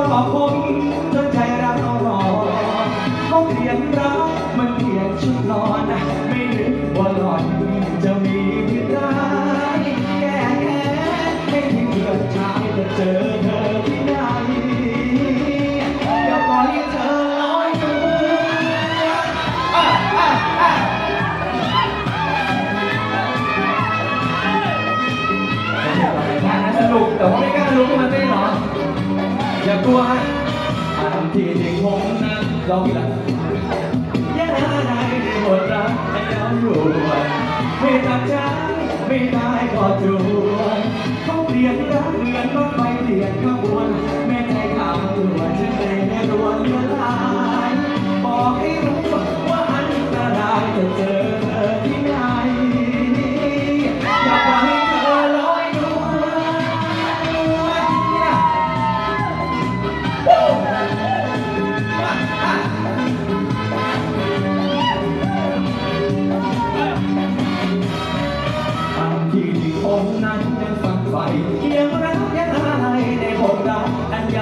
อนก็คนจนใจเราร้อนเขาเรียนรักมันเพียงชุดนอนไม่นึกว่าหล่อนจะมีพิษร้ายแก้แค้นให้ที่เพื่อนชายจะเจอเธอที่ไหนอย่าปล่อยให้เธอลอยนวลอะอะอะสนุกแต่ว่าไม่กล้าลุกขึ้นมาเต้ อย่ากลัวฮะอาทำทีที่ผมนั้นลองอีกละยังหาได้ในบทรักให้เราอยู่ ไม่ตัดใจไม่ได้ก็ถูก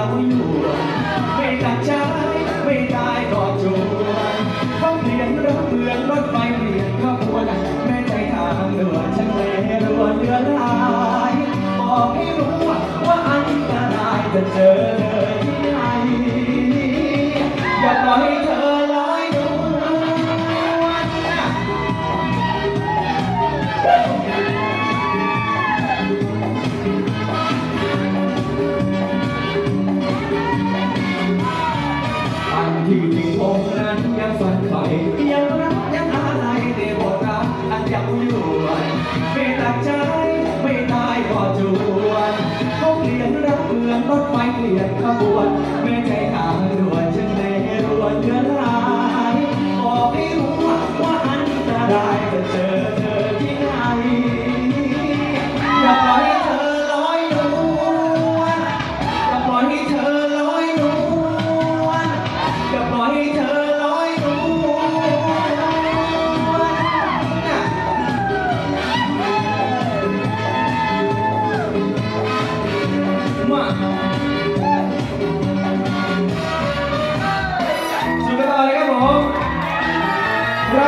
าวยวไม่ตัดใจไม่ได้ก็ อยู่ที่คงนั้นยังฝันใฝ่ยังรักยังอาลัยแต่บทรักอันยาวอยู่ไม่ตัดใจไม่ตายก็จวนเขาเปลี่ยนรักเมืองรถไฟเปลี่ยนขบวนแม่ใจหางด่วนจึงในรวนเดือนร้ายบอกไม่รู้ว่าว่าอันตรายจะเจอเธอที่ไหนอย่ปล่อยให้เธอลอยนวลอย่ปล่อยให้เธอ